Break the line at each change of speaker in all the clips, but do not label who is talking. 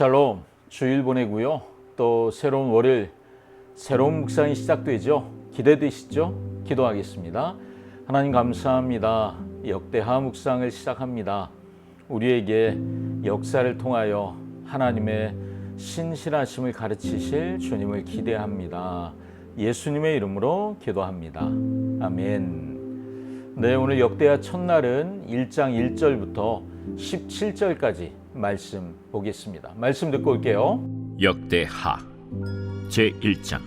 샬롬 주일 보내고요. 또 새로운 월요일 새로운 묵상이 시작되죠. 기대되시죠? 기도하겠습니다. 하나님 감사합니다. 역대하 묵상을 시작합니다. 우리에게 역사를 통하여 하나님의 신실하심을 가르치실 주님을 기대합니다. 예수님의 이름으로 기도합니다. 아멘. 네, 오늘 역대하 첫날은 1장 1절부터 17절까지 말씀 보겠습니다. 말씀 듣고 올게요.
역대하 제 1장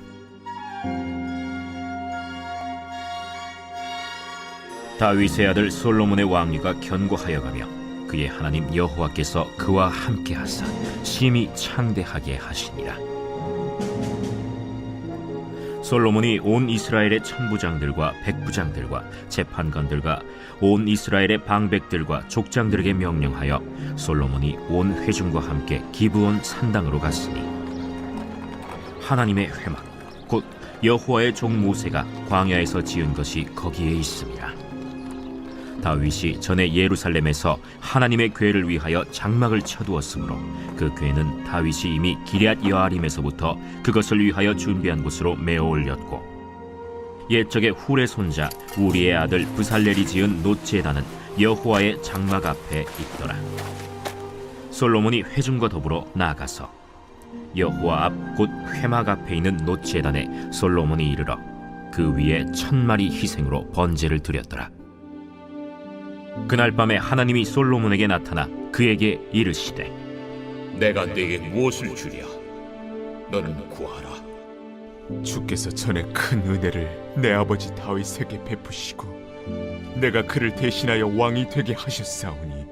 다윗의 아들 솔로몬의 왕위가 견고하여 가며 그의 하나님 여호와께서 그와 함께 하사 심히 창대하게 하시니라 솔로몬이 온 이스라엘의 천부장들과 백부장들과 재판관들과 온 이스라엘의 방백들과 족장들에게 명령하여 솔로몬이 온 회중과 함께 기브온 산당으로 갔으니 하나님의 회막 곧 여호와의 종 모세가 광야에서 지은 것이 거기에 있습니다. 다윗이 전에 예루살렘에서 하나님의 궤를 위하여 장막을 쳐두었으므로 그 궤는 다윗이 이미 기럇 여아림에서부터 그것을 위하여 준비한 곳으로 메어 올렸고 옛적의 훌의 손자 우리의 아들 부살렐이 지은 노제단은 여호와의 장막 앞에 있더라. 솔로몬이 회중과 더불어 나아가서 여호와 앞 곧 회막 앞에 있는 노제단에 솔로몬이 이르러 그 위에 천 마리 희생으로 번제를 드렸더라. 그날 밤에 하나님이 솔로몬에게 나타나 그에게 이르시되
내가 네게 무엇을 주랴? 너는 구하라.
주께서 전에 큰 은혜를 내 아버지 다윗에게 베푸시고 내가 그를 대신하여 왕이 되게 하셨사오니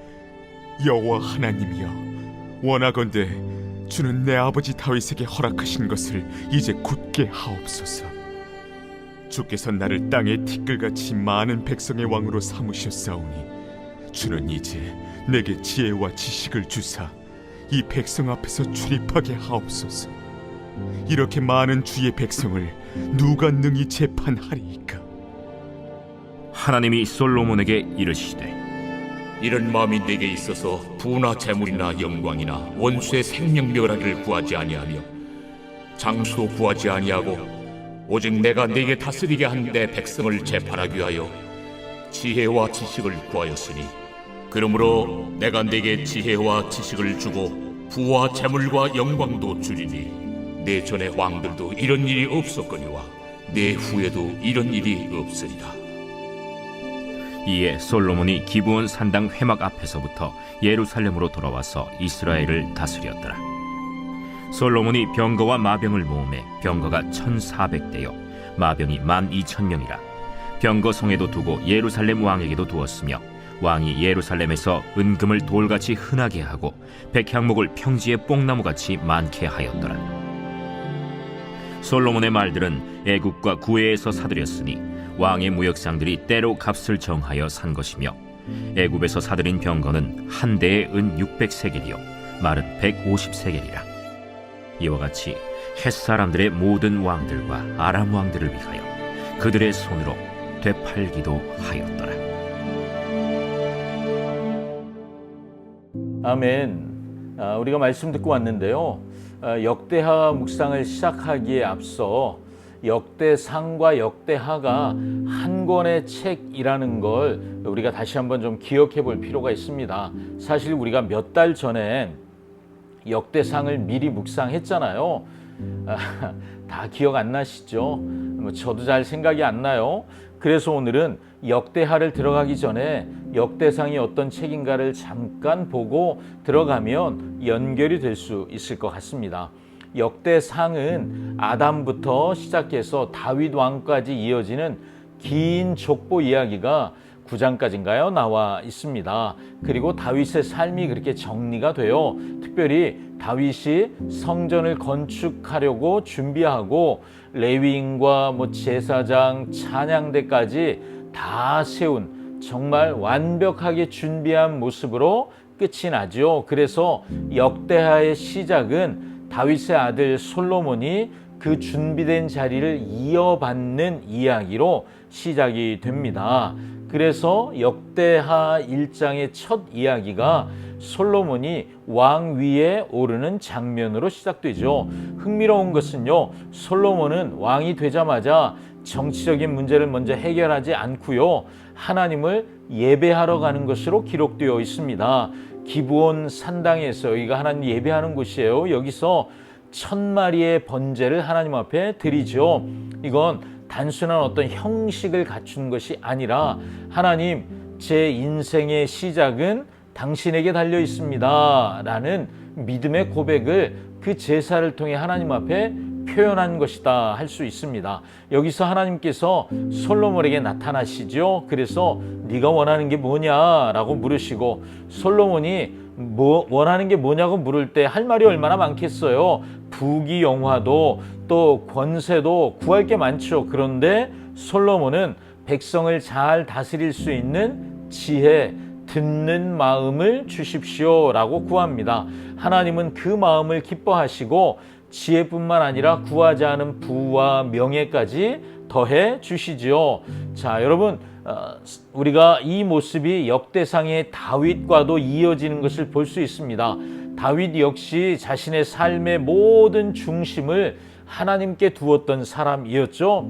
여호와 하나님이여 원하건대 주는 내 아버지 다윗에게 허락하신 것을 이제 굳게 하옵소서 주께서 나를 땅의 티끌같이 많은 백성의 왕으로 삼으셨사오니 주는 이제 내게 지혜와 지식을 주사 이 백성 앞에서 출입하게 하옵소서 이렇게 많은 주의 백성을 누가 능히 재판하리이까?
하나님이 솔로몬에게 이르시되
이런 마음이 네게 있어서 부나 재물이나 영광이나 원수의 생명 멸하기를 구하지 아니하며 장수도 구하지 아니하고 오직 내가 네게 다스리게 한 내 백성을 재판하기 위하여 지혜와 지식을 구하였으니 그러므로 내가 네게 지혜와 지식을 주고 부와 재물과 영광도 주리니 내 전의 왕들도 이런 일이 없었거니와 내 후에도 이런 일이 없으리라.
이에 솔로몬이 기브온 산당 회막 앞에서부터 예루살렘으로 돌아와서 이스라엘을 다스렸더라. 솔로몬이 병거와 마병을 모음해 병거가 천사백대요. 마병이 만 이천 명이라. 병거 성에도 두고 예루살렘 왕에게도 두었으며 왕이 예루살렘에서 은금을 돌같이 흔하게 하고 백향목을 평지에 뽕나무같이 많게 하였더라. 솔로몬의 말들은 애국과 구해에서 사들였으니 왕의 무역상들이 때로 값을 정하여 산 것이며 애굽에서 사들인 병거는 한 대에 은 600세겔이요 말은 150세겔이라 이와 같이 햇 사람들의 모든 왕들과 아람 왕들을 위하여 그들의 손으로 되팔기도 하였더라
아멘. 아, 우리가 말씀 듣고 왔는데요. 아, 역대하 묵상을 시작하기에 앞서 역대상과 역대하가 한 권의 책이라는 걸 우리가 다시 한번 좀 기억해 볼 필요가 있습니다. 사실 우리가 몇 달 전에 역대상을 미리 묵상했잖아요. 아, 다 기억 안 나시죠? 뭐 저도 잘 생각이 안 나요. 그래서 오늘은 역대하를 들어가기 전에 역대상이 어떤 책인가를 잠깐 보고 들어가면 연결이 될 수 있을 것 같습니다. 역대상은 아담부터 시작해서 다윗 왕까지 이어지는 긴 족보 이야기가 9장까지인가요? 나와 있습니다. 그리고 다윗의 삶이 그렇게 정리가 돼요. 특별히 다윗이 성전을 건축하려고 준비하고 레위인과 뭐 제사장, 찬양대까지 다 세운 정말 완벽하게 준비한 모습으로 끝이 나죠. 그래서 역대하의 시작은 다윗의 아들 솔로몬이 그 준비된 자리를 이어받는 이야기로 시작이 됩니다. 그래서 역대하 1장의 첫 이야기가 솔로몬이 왕 위에 오르는 장면으로 시작되죠. 흥미로운 것은요. 솔로몬은 왕이 되자마자 정치적인 문제를 먼저 해결하지 않고요. 하나님을 예배하러 가는 것으로 기록되어 있습니다. 기브온 산당에서 여기가 하나님 예배하는 곳이에요. 여기서 천 마리의 번제를 하나님 앞에 드리죠. 이건 단순한 어떤 형식을 갖춘 것이 아니라 하나님 제 인생의 시작은 당신에게 달려 있습니다. 라는 믿음의 고백을 그 제사를 통해 하나님 앞에 표현한 것이다 할 수 있습니다. 여기서 하나님께서 솔로몬에게 나타나시죠. 그래서 네가 원하는 게 뭐냐라고 물으시고 솔로몬이 뭐 원하는 게 뭐냐고 물을 때 할 말이 얼마나 많겠어요. 부귀 영화도 또 권세도 구할 게 많죠. 그런데 솔로몬은 백성을 잘 다스릴 수 있는 지혜, 듣는 마음을 주십시오 라고 구합니다. 하나님은 그 마음을 기뻐하시고 지혜뿐만 아니라 구하지 않은 부와 명예까지 더해 주시지요. 자, 여러분 어, 우리가 이 모습이 역대상의 다윗과도 이어지는 것을 볼 수 있습니다. 다윗 역시 자신의 삶의 모든 중심을 하나님께 두었던 사람이었죠.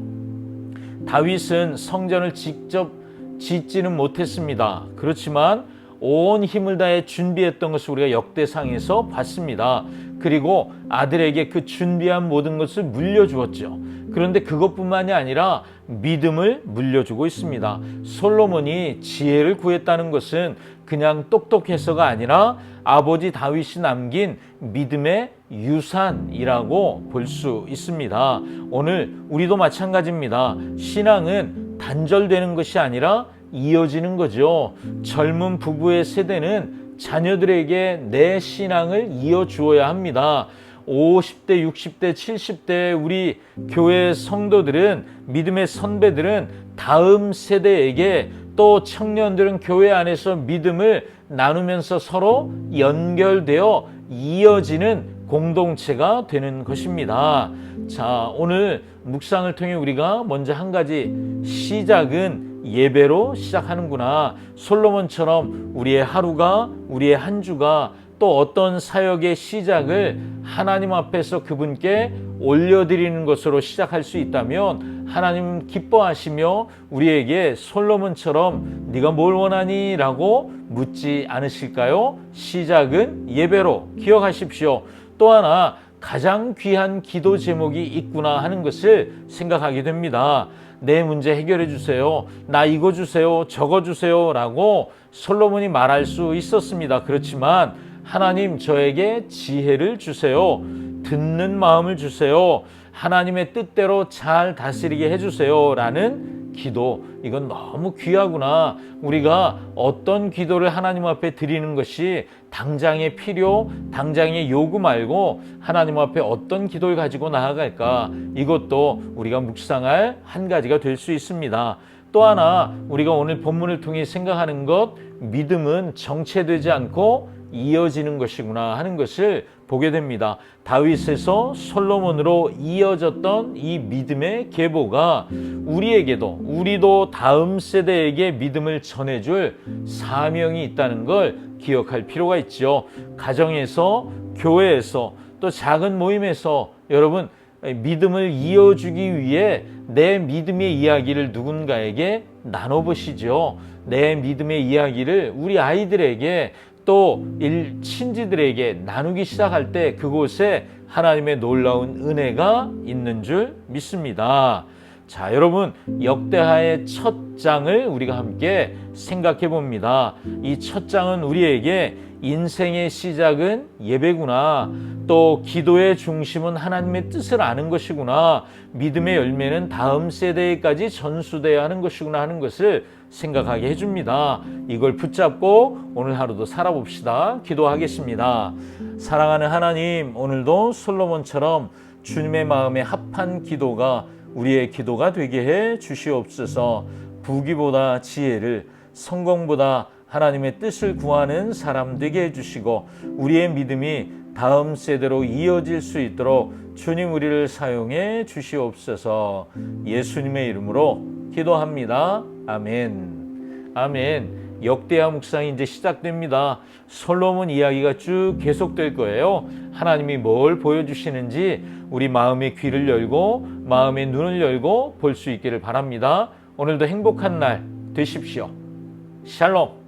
다윗은 성전을 직접 짓지는 못했습니다. 그렇지만 온 힘을 다해 준비했던 것을 우리가 역대상에서 봤습니다. 그리고 아들에게 그 준비한 모든 것을 물려주었죠. 그런데 그것뿐만이 아니라 믿음을 물려주고 있습니다. 솔로몬이 지혜를 구했다는 것은 그냥 똑똑해서가 아니라 아버지 다윗이 남긴 믿음의 유산이라고 볼 수 있습니다. 오늘 우리도 마찬가지입니다. 신앙은 단절되는 것이 아니라 이어지는 거죠. 젊은 부부의 세대는 자녀들에게 내 신앙을 이어주어야 합니다. 50대, 60대, 70대 우리 교회 성도들은 믿음의 선배들은 다음 세대에게 또 청년들은 교회 안에서 믿음을 나누면서 서로 연결되어 이어지는 공동체가 되는 것입니다. 자, 오늘 묵상을 통해 우리가 먼저 한 가지 시작은 예배로 시작하는구나. 솔로몬처럼 우리의 하루가, 우리의 한 주가 또 어떤 사역의 시작을 하나님 앞에서 그분께 올려드리는 것으로 시작할 수 있다면 하나님 기뻐하시며 우리에게 솔로몬처럼 네가 뭘 원하니? 라고 묻지 않으실까요? 시작은 예배로 기억하십시오. 또 하나 가장 귀한 기도 제목이 있구나 하는 것을 생각하게 됩니다. 내 문제 해결해 주세요. 나 이거 주세요. 저거 주세요. 라고 솔로몬이 말할 수 있었습니다. 그렇지만 하나님 저에게 지혜를 주세요. 듣는 마음을 주세요. 하나님의 뜻대로 잘 다스리게 해주세요. 라는 기도. 이건 너무 귀하구나. 우리가 어떤 기도를 하나님 앞에 드리는 것이 당장의 필요, 당장의 요구 말고 하나님 앞에 어떤 기도를 가지고 나아갈까. 이것도 우리가 묵상할 한 가지가 될 수 있습니다. 또 하나 우리가 오늘 본문을 통해 생각하는 것 믿음은 정체되지 않고 이어지는 것이구나 하는 것을 보게 됩니다. 다윗에서 솔로몬으로 이어졌던 이 믿음의 계보가 우리에게도 우리도 다음 세대에게 믿음을 전해줄 사명이 있다는 걸 기억할 필요가 있죠. 가정에서 교회에서 또 작은 모임에서 여러분 믿음을 이어주기 위해 내 믿음의 이야기를 누군가에게 나눠보시죠. 내 믿음의 이야기를 우리 아이들에게 또 일, 친지들에게 나누기 시작할 때 그곳에 하나님의 놀라운 은혜가 있는 줄 믿습니다. 자, 여러분, 역대하의 첫 장을 우리가 함께 생각해 봅니다. 이 첫 장은 우리에게 인생의 시작은 예배구나. 또 기도의 중심은 하나님의 뜻을 아는 것이구나. 믿음의 열매는 다음 세대에까지 전수돼야 하는 것이구나 하는 것을 생각하게 해줍니다. 이걸 붙잡고 오늘 하루도 살아봅시다. 기도하겠습니다. 사랑하는 하나님, 오늘도 솔로몬처럼 주님의 마음에 합한 기도가 우리의 기도가 되게 해 주시옵소서. 부귀보다 지혜를 성공보다 하나님의 뜻을 구하는 사람 되게 해주시고 우리의 믿음이 다음 세대로 이어질 수 있도록 주님 우리를 사용해 주시옵소서 예수님의 이름으로 기도합니다. 아멘. 아멘. 역대하 묵상이 이제 시작됩니다. 솔로몬 이야기가 쭉 계속될 거예요. 하나님이 뭘 보여주시는지 우리 마음의 귀를 열고 마음의 눈을 열고 볼 수 있기를 바랍니다. 오늘도 행복한 날 되십시오. 샬롬.